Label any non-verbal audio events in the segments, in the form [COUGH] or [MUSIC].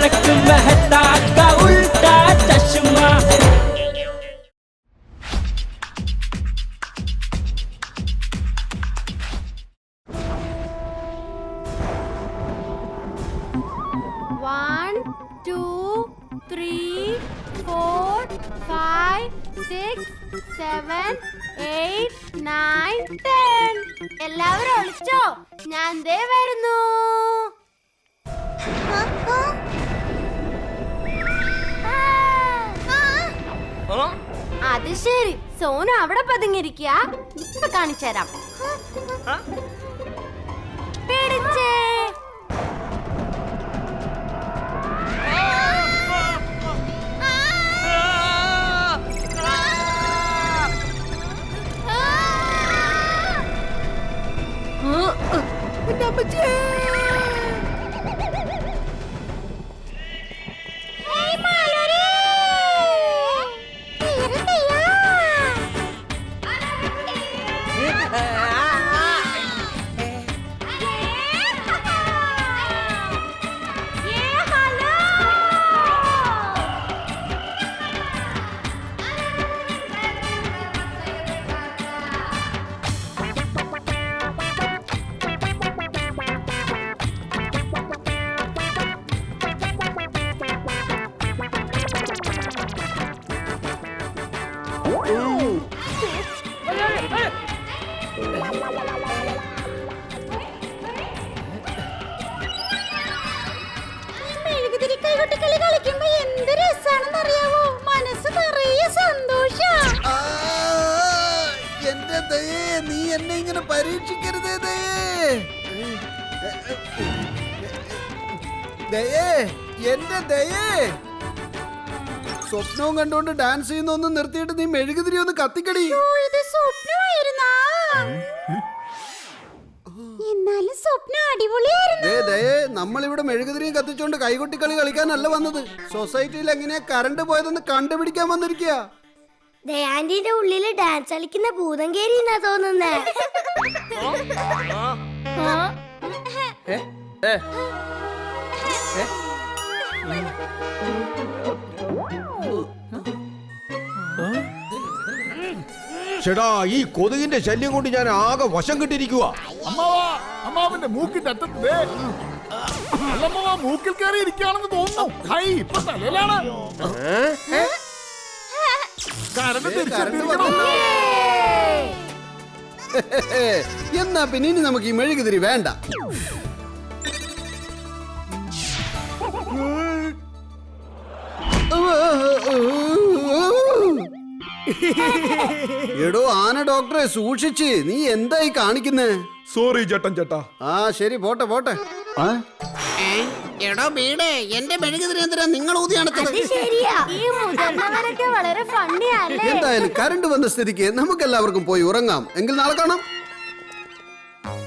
बरकत महता का उल्टा चश्मा One, two, three, four, five, six, seven, eight, nine, ten. എല്ലാവരും ഒളിച്ചോ ഞാൻ ദേ വരുന്നു അത് ശരി സോനു അവിടെ പതുങ്ങിയിരിക്കുക ഇപ്പൊ കാണിച്ചു തരാം പിടിച്ചേ Hey, എന്റെ ദയേ നീ എന്നെ ഇങ്ങനെ പരീക്ഷിക്കരുതേ ദയേ. ദയേ എന്റെ ദയേ. സ്വപ്നവും കണ്ടുകൊണ്ട് ഡാൻസ് ചെയ്യുന്ന ഒന്ന് നിർത്തിയിട്ട് നീ മെഴുകുതിരി ഒന്ന് കത്തിക്കടി. ഇത് സ്വപ്നമായിരുന്നാ? എന്നാലും സ്വപ്നം അടിപൊളിയായിരുന്നു. ദേ നമ്മളിവിടെ മെഴുകുതിരിയും കത്തിച്ചോണ്ട് കൈകൊട്ടിക്കളി കളിക്കാനല്ല വന്നത്. സൊസൈറ്റിയിൽ എങ്ങനെയാ കറണ്ട് പോയതെന്ന് കണ്ടുപിടിക്കാൻ വന്നിരിക്കുക ദയാന്റിന്റെ ഉള്ളിൽ ഡാൻസ് കളിക്കുന്ന ഭൂതം കേരിന്നാ തോന്നുന്നേ. ചേടാ ഈ കൊതുകിന്റെ ശല്യം കൊണ്ട് ഞാൻ ആകെ വശം കിട്ടിയിരിക്കുക അമ്മാവാ അമ്മാവന്റെ മൂക്കിന്റെ അറ്റത്ത് ദേ. അല്ലമ്മാവാ മൂക്കിൽ കയറി ഇരിക്കുകയാണെന്ന് തോന്നുന്നു. ഹൈ ഇപ്പൊ തലയിലാണ്. കരണ്ട് തിരിച്ചെത്തിയിരിക്കണോ എന്നാ പിന്നെ ഇനി നമുക്ക് ഈ മെഴുകുതിരി വേണ്ട. [LAUGHS] എടോ ആന ഡോക്ടറെ സൂക്ഷിച്ച്. നീ എന്തായി കാണിക്കുന്നേ? സോറി ചേട്ടൻ ചേട്ടാ. ആ ശരി പോട്ടെ പോട്ടെ. ആ? എടോ വീട് എന്റെ മെഴുകുതിരി എന്തിനാ നിങ്ങൾ ഊതിയാണത്തത് ശരിയാ. ഈ മുതിർന്നവരൊക്കെ വളരെ ഫണ്ണിയല്ലേ എന്തായാലും കരണ്ട് വന്ന സ്ഥിതിക്ക് നമുക്ക് എല്ലാവർക്കും പോയി ഉറങ്ങാം. എങ്കിൽ നാളെ കാണാം.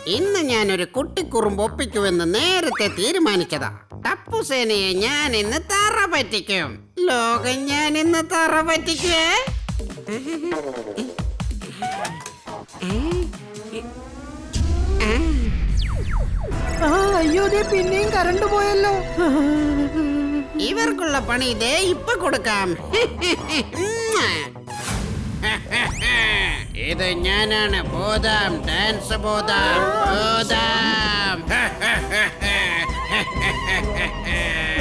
ഇന്ന് ഞാനൊരു കുട്ടിക്കുറുമ്പ് ഒപ്പിക്കുമെന്ന് നേരത്തെ തീരുമാനിച്ചതാ. ടപ്പുസേനയെ ഞാൻ ഇന്ന് തറ പറ്റിക്കും. ലോകം ഞാൻ ഇന്ന് തറ പറ്റിക്കേ അയ്യോ പിന്നെയും കറണ്ട് പോയല്ലോ. ഇവർക്കുള്ള പണി ഇതേ ഇപ്പൊ കൊടുക്കാം. ഇത് ഞാനാണ്. ബോധാം. ഡാൻസ് ബോധാം. ബോധാം. [LAUGHS]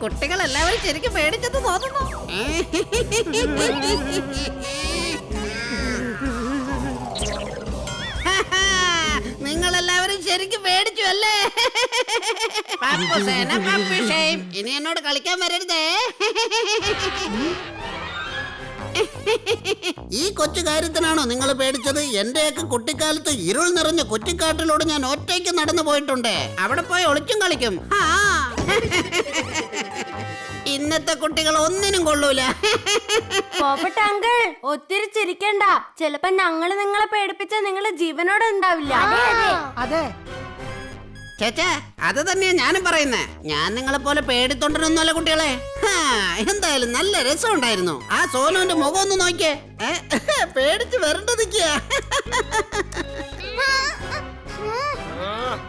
കുട്ടികൾ എല്ലാവരും ശരിക്കും പേടിച്ചെന്ന് തോന്നുന്നു. [LAUGHS] നിങ്ങൾ എല്ലാവരും ശരിക്കും പേടിച്ചു അല്ലേ? പപ്പുസേന ഇനി എന്നോട് കളിക്കാൻ വരരുതേ. ഈ കൊച്ചു കാര്യത്തിനാണോ നിങ്ങൾ പേടിച്ചത്? എന്റെയൊക്കെ കുട്ടിക്കാലത്ത് ഇരുൾ നിറഞ്ഞ കുറ്റിക്കാട്ടിലൂടെ ഞാൻ ഒറ്റയ്ക്ക് നടന്നു പോയിട്ടുണ്ട്. അവിടെ പോയി ഒളിച്ചും കളിക്കും. ആ. ഇന്നത്തെ കുട്ടികൾ ഒന്നിനും കൊള്ളൂല. പോപ്പട്ട അങ്കിൾ ഒത്തിരി ചിരിക്കണ്ട. ചിലപ്പോ ഞങ്ങൾ നിങ്ങളെ പേടിപ്പിച്ച നിങ്ങൾ ജീവനോടെ ഉണ്ടാവില്ല. അതെ. ചേച്ചാ അത് തന്നെയാ ഞാനും പറയുന്നേ. ഞാൻ നിങ്ങളെ പോലെ പേടിത്തൊണ്ടനൊന്നുമല്ല കുട്ടികളെ. എന്തായാലും നല്ല രസം ഉണ്ടായിരുന്നു ആ സോനുവിന്റെ മുഖം ഒന്ന് നോക്കിയേ. പേടിച്ച് വരണ്ട നിൽക്കുക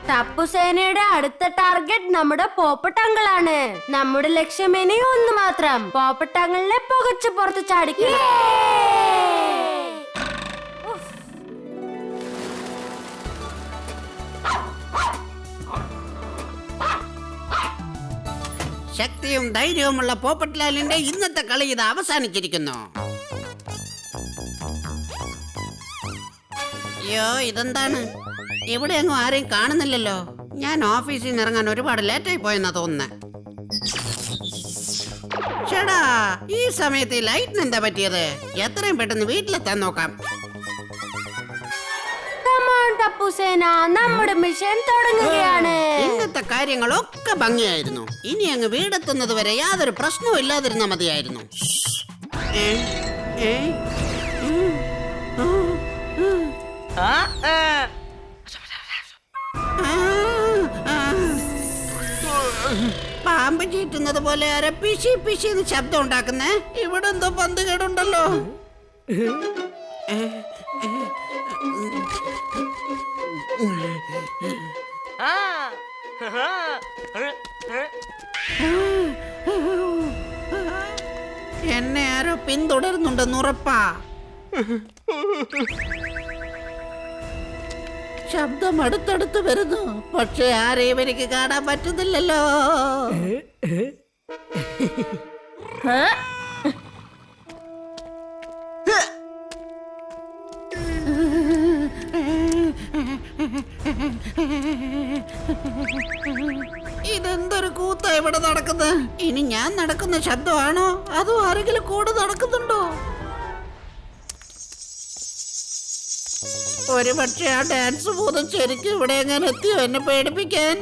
ടപ്പുസേനയുടെ അടുത്ത ടാർഗറ്റ് നമ്മുടെ പോപ്പട്ടാങ്കളാണ് നമ്മുടെ ലക്ഷ്യം ഇനി ഒന്ന് മാത്രം. പോപ്പട്ടാങ്കളിലെ പുകച്ചു പുറത്ത് ചാടിക്കണം ശക്തിയും ധൈര്യവുമുള്ള പോപ്പട്ട്ലാലിന്റെ ഇന്നത്തെ കളി ഇത് അവസാനിച്ചിരിക്കുന്നു. അയ്യോ ഇതെന്താണ്? ഇവിടെ എങ്ങും ആരെയും കാണുന്നില്ലല്ലോ. ഞാൻ ഓഫീസിൽ നിന്ന് ഇറങ്ങാൻ ഒരുപാട് ലേറ്റായി പോയെന്നാ തോന്നുന്നത് ചേടാ ഈ സമയത്ത് ലൈറ്റ് ലൈറ്റിന് എന്താ പറ്റിയത്? എത്രയും പെട്ടെന്ന് വീട്ടിലെത്താൻ നോക്കാം. ടപ്പുസേന നമ്മുടെ മിഷൻ തുടങ്ങുകയാണ്. ഇന്നത്തെ കാര്യങ്ങളൊക്കെ ഭംഗിയായിരുന്നു. ഇനി അങ്ങ് വീടെത്തുന്നത് വരെ യാതൊരു പ്രശ്നവും ഇല്ലാതിരുന്ന മതിയായിരുന്നു. പാമ്പ് ചീറ്റുന്നത് പോലെ അര പിശി പിശി എന്ന് ശബ്ദം ഉണ്ടാക്കുന്നേ? ഇവിടെ എന്തോ പന്ത് കേടുണ്ടല്ലോ. എന്നെ ആരോ പിന്തുടരുന്നുണ്ടെന്ന് ഉറപ്പാ. ശബ്ദം അടുത്തടുത്ത് വരുന്നു. പക്ഷെ ആരെയും എനിക്ക് കാണാൻ പറ്റുന്നില്ലല്ലോ. ഇതെന്തൊരു കൂത്ത ഇവിടെ നടക്കുന്നത് ഇനി ഞാൻ നടക്കുന്ന ശബ്ദമാണോ? അതോ ആരെങ്കിലും കൂടെ നടക്കുന്നുണ്ടോ? ഒരു പക്ഷേ ആ ഡാൻസ് പോകുന്ന ശരിക്കും ഇവിടെ ഞാൻ എത്തിയോ എന്നെ പേടിപ്പിക്കാൻ?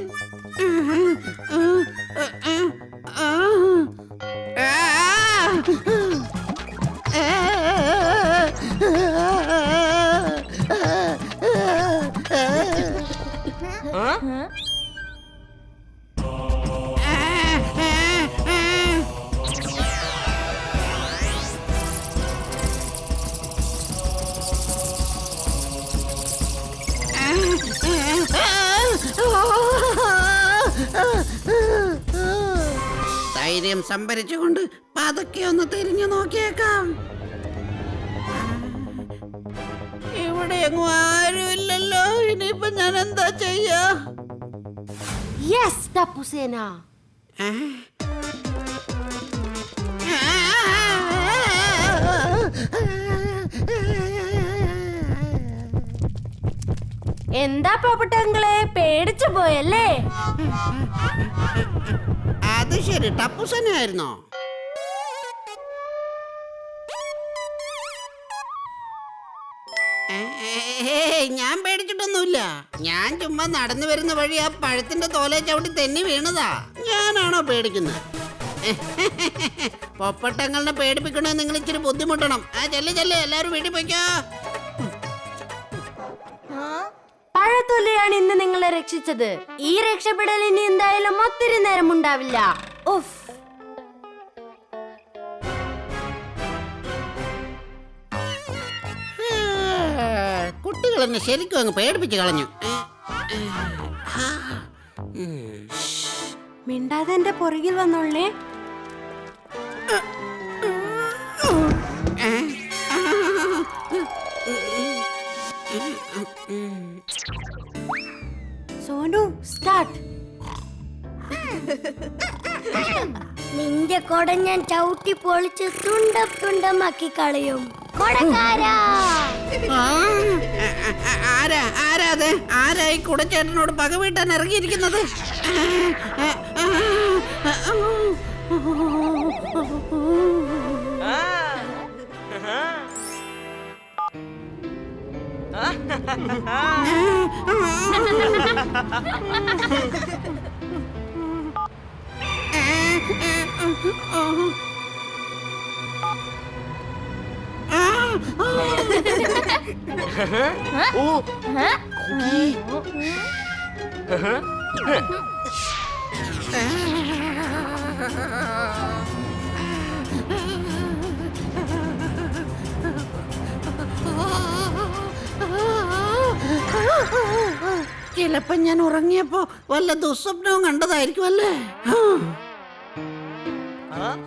ധൈര്യം സംഭരിച്ചുകൊണ്ട് പതുക്കെ ഒന്ന് തിരിഞ്ഞു നോക്കിയേക്കാം. ഇവിടെ എങ്ങും ആരുമില്ലല്ലോ ഇനിയിപ്പൊ ഞാൻ എന്താ ചെയ്യാ? യെസ് ടപ്പുസേന എന്താ പോപ്പട്ടങ്ങളെ പേടിച്ചു പോയല്ലേ? അത് ശരി ടപ്പുസനായിരുന്നോ ഞാൻ പേടിച്ചിട്ടൊന്നുമില്ല. ഞാൻ ചുമ്മാ നടന്നു വരുന്ന വഴി ആ പഴത്തിന്റെ തോലെ ചവിട്ടി തെന്നി വീണതാ. ഞാനാണോ പേടിക്കുന്നത്? പൊപ്പട്ടങ്ങളെ പേടിപ്പിക്കണേ നിങ്ങൾ ഇച്ചിരി ബുദ്ധിമുട്ടണം. ആ ചെല്ല് ചെല്ല് എല്ലാരും വീട്ടിൽ പോയിക്കോ. പഴത്തൊലിയാണ് ഇന്ന് നിങ്ങളെ രക്ഷിച്ചത്. ഈ രക്ഷപ്പെടൽ ഇനി എന്തായാലും ഒത്തിരി നേരം ഉണ്ടാവില്ല ഉഫ്. കുട്ടികൾ എന്നെ ശരിക്കും അങ്ങ് പേടിപ്പിച്ച് കളഞ്ഞു. മിണ്ടാതെ എന്റെ പുറകിൽ വന്നോളേ. സോനു സ്റ്റാർട്ട് നിന്റെ കൊട ഞാൻ ചവിട്ടി പൊളിച്ച് തുണ്ടം തുണ്ടമാക്കി കളയും. കൊടക്കാരാ. ആരാ ആരാ അത്? ആരാ ഈ കുടച്ചേട്ടനോട് പക വീട്ടാൻ ഇറങ്ങിയിരിക്കുന്നത് ആ, ആ, ആ, ആ, ചിലപ്പോ ഞാൻ ഉറങ്ങിയപ്പോ വല്ല ദുസ്വപ്നവും കണ്ടതായിരിക്കും അല്ലേ? ആ?